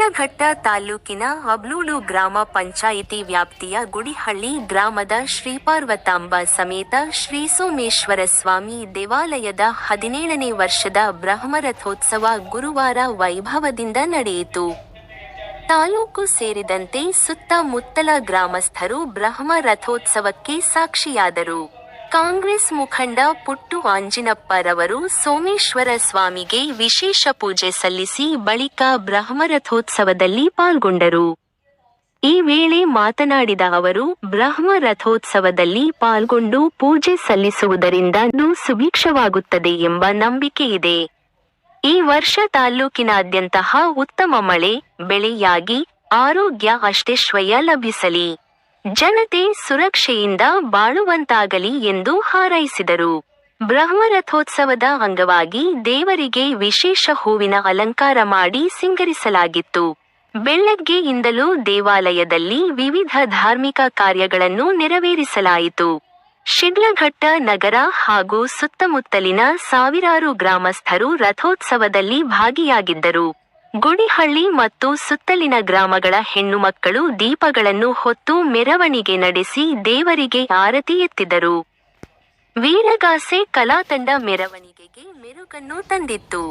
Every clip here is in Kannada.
ಶಿಡ್ಲಘಟ್ಟ ತಾಲೂಕಿನ ಅಬ್ಲೂಳು ಗ್ರಾಮ ಪಂಚಾಯಿತಿ ವ್ಯಾಪ್ತಿಯ ಗುಡಿಹಳ್ಳಿ ಗ್ರಾಮದ ಶ್ರೀಪಾರ್ವತಾಂಬ ಸಮೇತ ಶ್ರೀ ಸೋಮೇಶ್ವರ ಸ್ವಾಮಿ ದೇವಾಲಯದ ಹದಿನೇಳನೇ ವರ್ಷದ ಬ್ರಹ್ಮರಥೋತ್ಸವ ಗುರುವಾರ ವೈಭವದಿಂದ ನಡೆಯಿತು. ತಾಲೂಕು ಸೇರಿದಂತೆ ಸುತ್ತಮುತ್ತಲ ಗ್ರಾಮಸ್ಥರು ಬ್ರಹ್ಮ ರಥೋತ್ಸವಕ್ಕೆ ಸಾಕ್ಷಿಯಾದರು. ಕಾಂಗ್ರೆಸ್ ಮುಖಂಡ ಪುಟ್ಟು ಆಂಜಿನಪ್ಪರವರು ಸೋಮೇಶ್ವರ ಸ್ವಾಮಿಗೆ ವಿಶೇಷ ಪೂಜೆ ಸಲ್ಲಿಸಿ ಬಳಿಕ ಬ್ರಹ್ಮರಥೋತ್ಸವದಲ್ಲಿ ಪಾಲ್ಗೊಂಡರು. ಈ ವೇಳೆ ಮಾತನಾಡಿದ ಅವರು ಬ್ರಹ್ಮ ರಥೋತ್ಸವದಲ್ಲಿ ಪಾಲ್ಗೊಂಡು ಪೂಜೆ ಸಲ್ಲಿಸುವುದರಿಂದ ಸುಭೀಕ್ಷವಾಗುತ್ತದೆ ಸುಭಿಕ್ಷವಾಗುತ್ತದೆ ಎಂಬ ನಂಬಿಕೆ ಇದೆ. ಈ ವರ್ಷ ತಾಲ್ಲೂಕಿನಾದ್ಯಂತಹ ಉತ್ತಮ ಮಳೆ, ಬೆಳೆಯಾಗಿ ಆರೋಗ್ಯ ಅಷ್ಟೇಶ್ವಯ ಲಭಿಸಲಿ. ಜನತೆ ಸುರಕ್ಷೆಯಿಂದ ಬಾಳುವಂತಾಗಲಿ ಎಂದು ಹಾರೈಸಿದರು. ಬ್ರಹ್ಮರಥೋತ್ಸವದ ಅಂಗವಾಗಿ ದೇವರಿಗೆ ವಿಶೇಷ ಹೂವಿನ ಅಲಂಕಾರ ಮಾಡಿ ಸಿಂಗರಿಸಲಾಗಿತ್ತು. ಬೆಳಗ್ಗೆಯಿಂದಲೂ ದೇವಾಲಯದಲ್ಲಿ ವಿವಿಧ ಧಾರ್ಮಿಕ ಕಾರ್ಯಗಳನ್ನು ನೆರವೇರಿಸಲಾಯಿತು. ಶಿಡ್ಲಘಟ್ಟ ನಗರ ಹಾಗೂ ಸುತ್ತಮುತ್ತಲಿನ ಸಾವಿರಾರು ಗ್ರಾಮಸ್ಥರು ರಥೋತ್ಸವದಲ್ಲಿ ಭಾಗಿಯಾಗಿದ್ದರು. ಗುಡಿಹಳ್ಳಿ ಮತ್ತು ಸುತ್ತಲಿನ ಗ್ರಾಮಗಳ ಹೆಣ್ಣು ಮಕ್ಕಳು ದೀಪಗಳನ್ನು ಹೊತ್ತು ಮೆರವಣಿಗೆ ನಡೆಸಿ ದೇವರಿಗೆ ಆರತಿ ಎತ್ತಿದರು. ವೀರಗಾಸೆ ಕಲಾತಂಡ ಮೆರವಣಿಗೆಗೆ ಮೆರುಗನ್ನು ತಂದಿತ್ತು.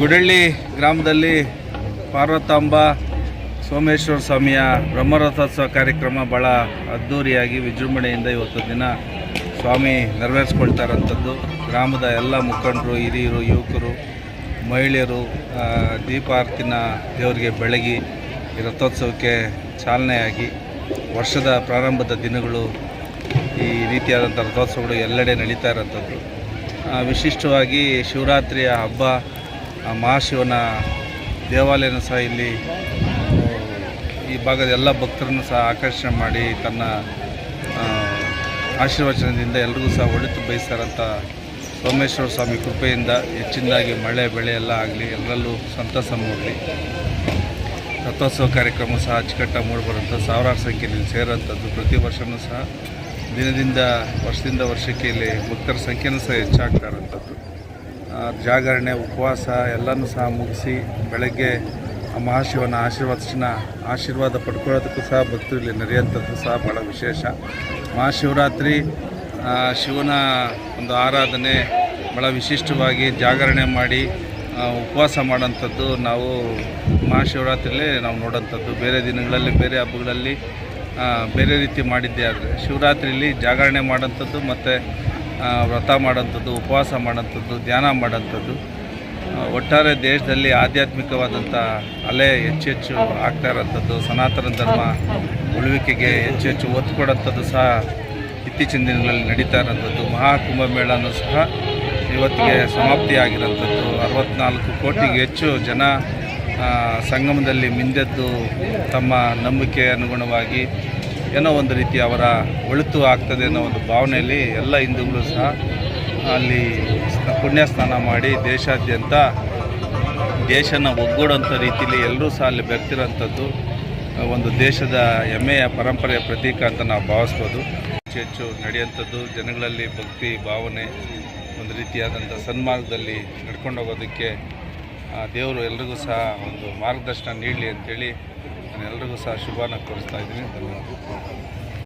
ಗುಡಳ್ಳಿ ಗ್ರಾಮದಲ್ಲಿ ಪಾರ್ವತಾಂಬ ಸೋಮೇಶ್ವರ ಸ್ವಾಮಿಯ ಬ್ರಹ್ಮರಥೋತ್ಸವ ಕಾರ್ಯಕ್ರಮ ಭಾಳ ಅದ್ಧೂರಿಯಾಗಿ ವಿಜೃಂಭಣೆಯಿಂದ ಇವತ್ತು ದಿನ ಸ್ವಾಮಿ ನೆರವೇರಿಸ್ಕೊಳ್ತಾ ಇರೋಂಥದ್ದು. ಗ್ರಾಮದ ಎಲ್ಲ ಮುಖಂಡರು, ಹಿರಿಯರು, ಯುವಕರು, ಮಹಿಳೆಯರು ದೀಪಾರ್ತಿನ ದೇವರಿಗೆ ಬೆಳಗಿ ಈ ರಥೋತ್ಸವಕ್ಕೆ ಚಾಲನೆಯಾಗಿ ವರ್ಷದ ಪ್ರಾರಂಭದ ದಿನಗಳು ಈ ರೀತಿಯಾದಂಥ ರಥೋತ್ಸವಗಳು ಎಲ್ಲೆಡೆ ನಡೀತಾ ಇರೋಂಥದ್ದು. ವಿಶಿಷ್ಟವಾಗಿ ಶಿವರಾತ್ರಿಯ ಹಬ್ಬ ಮಹಾಶಿವನ ದೇವಾಲಯನೂ ಸಹ ಇಲ್ಲಿ, ಈ ಭಾಗದ ಎಲ್ಲ ಭಕ್ತರನ್ನು ಸಹ ಆಕರ್ಷಣೆ ಮಾಡಿ ತನ್ನ ಆಶೀರ್ವಚನದಿಂದ ಎಲ್ರಿಗೂ ಸಹ ಒಳಿತು ಬಯಸ್ತಾರಂಥ ಸೋಮೇಶ್ವರ ಸ್ವಾಮಿ ಕೃಪೆಯಿಂದ ಹೆಚ್ಚಿನದಾಗಿ ಮಳೆ, ಬೆಳೆ ಎಲ್ಲ ಆಗಲಿ, ಎಲ್ಲರಲ್ಲೂ ಸಂತಸ ಮೂಡಲಿ. ರಥೋತ್ಸವ ಕಾರ್ಯಕ್ರಮ ಸಹ ಅಚ್ಚುಕಟ್ಟ ಮೂಡಿಬರುವಂಥ ಸಾವಿರಾರು ಸಂಖ್ಯೆಯಲ್ಲಿ ಸೇರೋಂಥದ್ದು ಪ್ರತಿ ವರ್ಷವೂ ಸಹ ದಿನದಿಂದ ವರ್ಷದಿಂದ ವರ್ಷಕ್ಕೆ ಇಲ್ಲಿ ಭಕ್ತರ ಸಂಖ್ಯೆನೂ ಸಹ ಹೆಚ್ಚಾಗ್ತಾ ಇರೋಂಥದ್ದು ಜಾಗರಣೆ, ಉಪವಾಸ ಎಲ್ಲನೂ ಸಹ ಮುಗಿಸಿ ಬೆಳಗ್ಗೆ ಮಹಾಶಿವನ ಆಶೀರ್ವಾದನ ಆಶೀರ್ವಾದ ಪಡ್ಕೊಳ್ಳೋದಕ್ಕೂ ಸಹ ಭಕ್ತರು ಇಲ್ಲಿ ನಡೆಯುವಂಥದ್ದು ಸಹ ಭಾಳ ವಿಶೇಷ. ಮಹಾಶಿವರಾತ್ರಿ ಶಿವನ ಒಂದು ಆರಾಧನೆ ಭಾಳ ವಿಶಿಷ್ಟವಾಗಿ ಜಾಗರಣೆ ಮಾಡಿ ಉಪವಾಸ ಮಾಡೋಂಥದ್ದು ನಾವು ಮಹಾಶಿವರಾತ್ರಿಯಲ್ಲೇ ನಾವು ನೋಡೋಂಥದ್ದು. ಬೇರೆ ದಿನಗಳಲ್ಲಿ, ಬೇರೆ ಹಬ್ಬಗಳಲ್ಲಿ ಬೇರೆ ರೀತಿ ಮಾಡಿದ್ದೆ ಆದರೆ. ಶಿವರಾತ್ರಿಯಲ್ಲಿ ಜಾಗರಣೆ ಮಾಡೋಂಥದ್ದು ಮತ್ತು ವ್ರತ ಮಾಡೋಂಥದ್ದು ಉಪವಾಸ ಮಾಡೋಂಥದ್ದು ಧ್ಯಾನ ಮಾಡೋಂಥದ್ದು ಒಟ್ಟಾರೆ ದೇಶದಲ್ಲಿ ಆಧ್ಯಾತ್ಮಿಕವಾದಂಥ ಅಲೆ ಹೆಚ್ಚು ಹೆಚ್ಚು ಆಗ್ತಾ ಇರೋಂಥದ್ದು, ಸನಾತನ ಧರ್ಮ ಉಳುವಿಕೆಗೆ ಹೆಚ್ಚು ಹೆಚ್ಚು ಒತ್ತು ಕೊಡೋಂಥದ್ದು ಸಹ ಇತ್ತೀಚಿನ ದಿನಗಳಲ್ಲಿ ನಡೀತಾ ಇರೋಂಥದ್ದು. ಮಹಾಕುಂಭಮೇಳನೂ ಸಹ ಇವತ್ತಿಗೆ ಸಮಾಪ್ತಿಯಾಗಿರೋಂಥದ್ದು. ಅರವತ್ನಾಲ್ಕು ಕೋಟಿಗೆ ಹೆಚ್ಚು ಜನ ಸಂಗಮದಲ್ಲಿ ಮಿಂದೆದ್ದು ತಮ್ಮ ನಂಬಿಕೆ ಅನುಗುಣವಾಗಿ ಏನೋ ಒಂದು ರೀತಿ ಅವರ ಒಳಿತು ಆಗ್ತದೆ ಅನ್ನೋ ಒಂದು ಭಾವನೆಯಲ್ಲಿ ಎಲ್ಲ ಹಿಂದೂಗಳು ಸಹ ಅಲ್ಲಿ ಪುಣ್ಯ ಸ್ನಾನ ಮಾಡಿ ದೇಶಾದ್ಯಂತ ದೇಶನ ಒಗ್ಗೂಡೋಂಥ ರೀತಿಯಲ್ಲಿ ಎಲ್ಲರೂ ಸಹ ಅಲ್ಲಿ ಬೆರ್ತಿರೋಂಥದ್ದು ಒಂದು ದೇಶದ ಹೆಮ್ಮೆಯ ಪರಂಪರೆಯ ಪ್ರತೀಕ ಅಂತ ನಾವು ಭಾವಿಸ್ಬೋದು. ಹೆಚ್ಚು ಹೆಚ್ಚು ನಡೆಯುವಂಥದ್ದು, ಜನಗಳಲ್ಲಿ ಭಕ್ತಿ, ಭಾವನೆ, ಒಂದು ರೀತಿಯಾದಂಥ ಸನ್ಮಾರ್ಗದಲ್ಲಿ ನಡ್ಕೊಂಡು ಹೋಗೋದಕ್ಕೆ ದೇವರು ಎಲ್ರಿಗೂ ಸಹ ಒಂದು ಮಾರ್ಗದರ್ಶನ ನೀಡಲಿ ಅಂತೇಳಿ ನಾನು ಎಲ್ರಿಗೂ ಸಹ ಶುಭನ ಕೋರಿಸ್ತಾ ಇದ್ದೀನಿ. ಧನ್ಯವಾದ.